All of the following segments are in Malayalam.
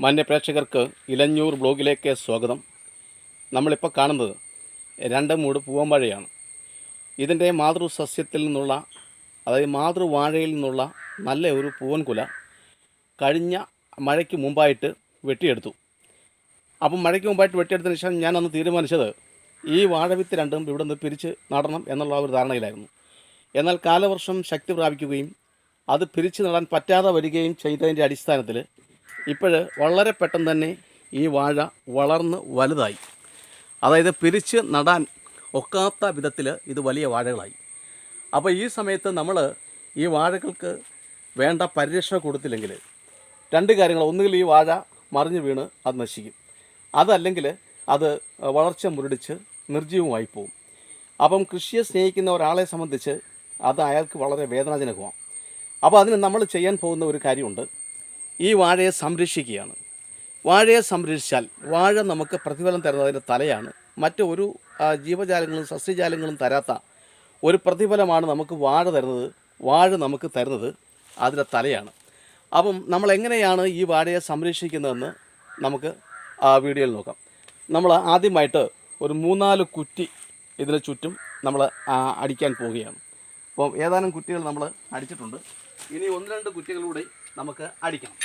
മാന്യ പ്രേക്ഷകർക്ക് ഇലഞ്ഞൂർ ബ്ലോഗിലേക്ക് സ്വാഗതം. നമ്മളിപ്പോൾ കാണുന്നത് രണ്ട് മൂട് പൂവമ്പഴയാണ് ഇതിന്റെ മാതൃസസ്യത്തിൽ നിന്നുള്ള അതായത് മാതൃവാഴയിൽ നിന്നുള്ള നല്ല ഒരു പൂവൻകുല കഴിഞ്ഞ മഴയ്ക്ക് മുമ്പായിട്ട് വെട്ടിയെടുത്തു. അപ്പം മഴയ്ക്ക് മുമ്പായിട്ട് വെട്ടിയെടുത്തതിന് ശേഷം ഞാൻ അന്ന് തീരുമാനിച്ചത് ഈ വാഴവിത്ത് രണ്ടും ഇവിടെ നിന്ന് പിരിച്ച് നടണം എന്നുള്ള ഒരു ധാരണയിലായിരുന്നു. എന്നാൽ കാലവർഷം ശക്തി പ്രാപിക്കുകയും അത് പിരിച്ച് നടാൻ പറ്റാതെ വരികയും ചെയ്തതിന്റെ അടിസ്ഥാനത്തിൽ ഇപ്പോൾ വളരെ പെട്ടെന്ന് തന്നെ ഈ വാഴ വളർന്ന് വലുതായി. അതായത് പിരിച്ച് നടാൻ ഒക്കാത്ത വിധത്തിൽ ഇത് വലിയ വാഴകളായി. അപ്പോൾ ഈ സമയത്ത് നമ്മൾ ഈ വാഴകൾക്ക് വേണ്ട പരിരക്ഷ കൊടുത്തില്ലെങ്കിൽ രണ്ട് കാര്യങ്ങൾ ഒന്നുകിൽ ഈ വാഴ മറിഞ്ഞു വീണ് അത് നശിക്കും. അതല്ലെങ്കിൽ അത് വളർച്ച മുരടിച്ച് നിർജീവമായി പോകും അപ്പം കൃഷിയെ സ്നേഹിക്കുന്ന ഒരാളെ സംബന്ധിച്ച് അത് അയാൾക്ക് വളരെ വേദനാജനകമാണ്. അപ്പോൾ അതിന് നമ്മൾ ചെയ്യാൻ പോകുന്ന ഒരു കാര്യമുണ്ട്. ഈ വാഴയെ സംരക്ഷിക്കുകയാണ്. വാഴയെ സംരക്ഷിച്ചാൽ വാഴ നമുക്ക് പ്രതിഫലം തരുന്നതിന്റെ തലയാണ്. മറ്റൊരു ജീവജാലങ്ങളും സസ്യജാലങ്ങളും തരാത്ത ഒരു പ്രതിഫലമാണ് നമുക്ക് വാഴ തരുന്നത് വാഴ നമുക്ക് തരുന്നത് അതിന്റെ തലയാണ്. അപ്പം നമ്മൾ എങ്ങനെയാണ് ഈ വാഴയെ സംരക്ഷിക്കുന്നതെന്ന് നമുക്ക് ആ വീഡിയോയിൽ നോക്കാം. നമ്മൾ ആദ്യമായിട്ട് ഒരു മൂന്നാൽ കുറ്റി ഇതിന് ചുറ്റും നമ്മൾ അടിക്കാൻ പോവുകയാണ്. അപ്പം ഏതാനും കുറ്റികൾ നമ്മൾ അടിച്ചിട്ടുണ്ട്. ഇനി ഒന്ന് രണ്ട് കുറ്റികളൂടെ നമുക്ക് അടിക്കണം.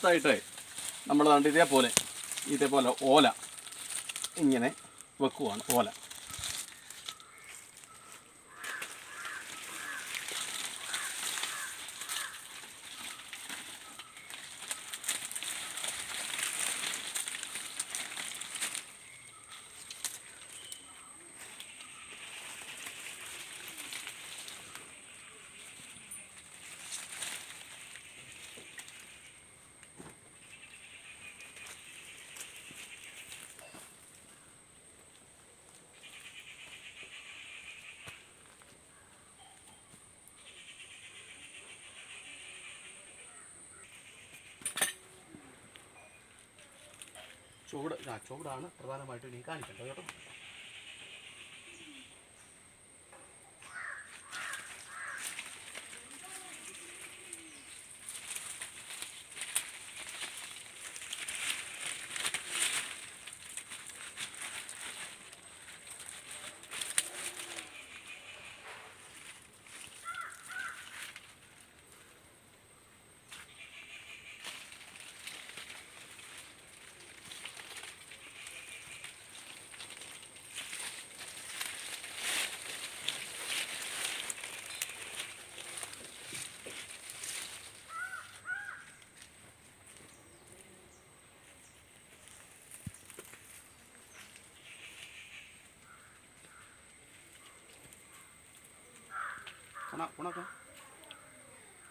അടുത്തായിട്ട് നമ്മൾ കണ്ട് ഇതേപോലെ ഇതേപോലെ ഓല ഇങ്ങനെ വെക്കുവാണ് ഓല. ചുവട് ആ ചുവടാണ് പ്രധാനമായിട്ടും ഇനി കാണിക്കേണ്ടത് കേട്ടോ.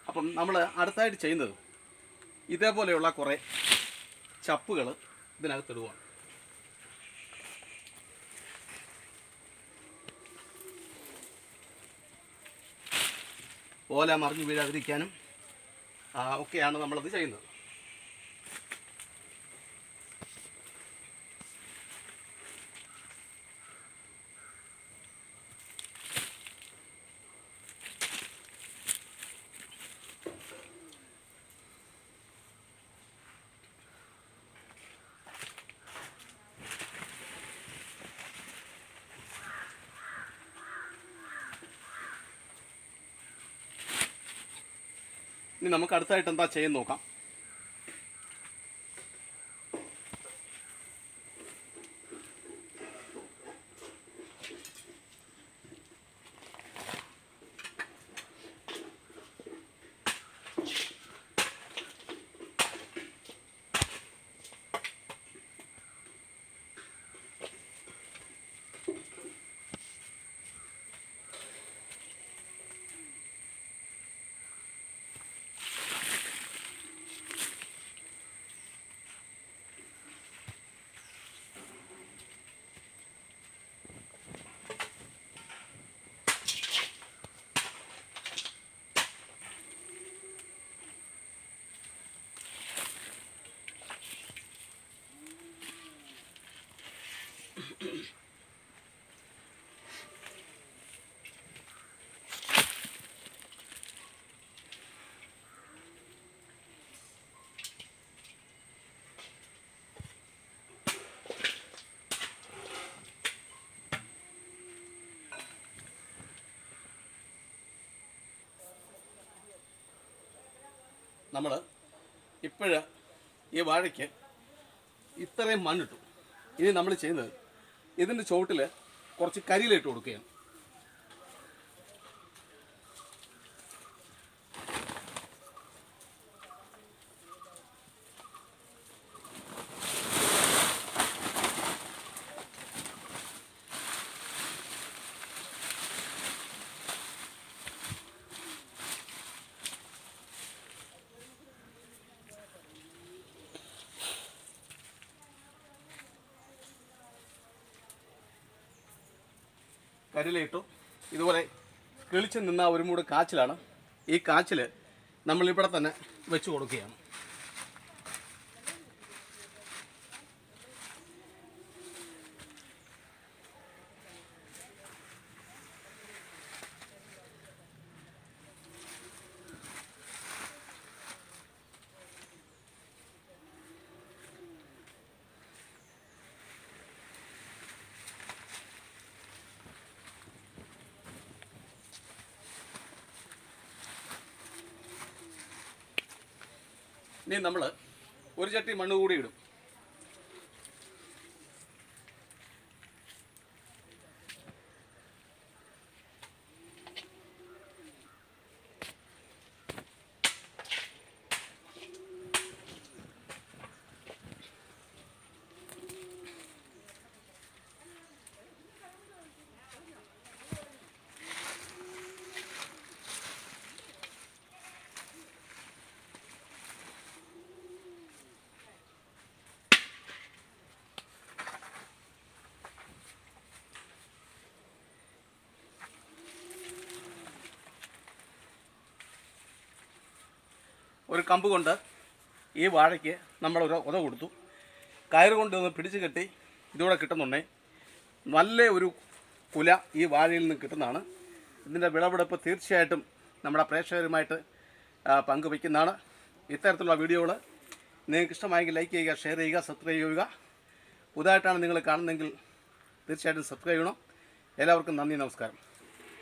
അപ്പം നമ്മൾ അടുത്തായിട്ട് ചെയ്യുന്നത് ഇതേപോലെയുള്ള കുറേ ചപ്പുകൾ ഇടുവാണ്. ഓല മറിഞ്ഞു വീഴാതിരിക്കാനും ഒക്കെയാണ് നമ്മളത് ചെയ്യുന്നത്. ഇനി നമുക്ക് അടുത്തായിട്ട് എന്താ ചെയ്യാൻ നോക്കാം. നമ്മൾ ഇപ്പോഴ് ഈ വാഴയ്ക്ക് ഇത്രയും മണ്ണിട്ടു. ഇനി നമ്മൾ ചെയ്യുന്നത് ഇതിന്റെ ചുവട്ടിൽ കുറച്ച് കരിയിലിട്ട് കൊടുക്കുകയാണ്. കരിയിലിട്ടു ഇതുപോലെ കിളിച്ച് നിന്ന ഒരു മൂട് കാച്ചിലാണ്. ഈ കാച്ചിൽ നമ്മളിവിടെ തന്നെ വെച്ച് കൊടുക്കുകയാണ്. ഇനി നമ്മൾ ഒരു ചട്ടി മണ്ണ് കൂടി ഇടും. ഒരു കമ്പ് കൊണ്ട് ഈ വാഴയ്ക്ക് നമ്മൾ ഒരു ഉത കൊടുത്തു. കയറ് കൊണ്ട് ഒന്ന് പിടിച്ച് കെട്ടി ഇതൂടെ കിട്ടുന്നുണ്ടേ. നല്ല ഒരു കുല ഈ വാഴയിൽ നിന്ന് കിട്ടുന്നതാണ്. ഇതിന്റെ വിളവെടുപ്പ് തീർച്ചയായിട്ടും നമ്മുടെ പ്രേക്ഷകരുമായിട്ട് പങ്കുവയ്ക്കുന്നതാണ്. ഇത്തരത്തിലുള്ള വീഡിയോകൾ നിങ്ങൾക്ക് ഇഷ്ടമായെങ്കിൽ ലൈക്ക് ചെയ്യുക ഷെയർ ചെയ്യുക സബ്സ്ക്രൈബ് ചെയ്യുക. പുതുതായിട്ടാണ് നിങ്ങൾ കാണുന്നതെങ്കിൽ തീർച്ചയായിട്ടും സബ്സ്ക്രൈബ് ചെയ്യണം. എല്ലാവർക്കും നന്ദി നമസ്കാരം.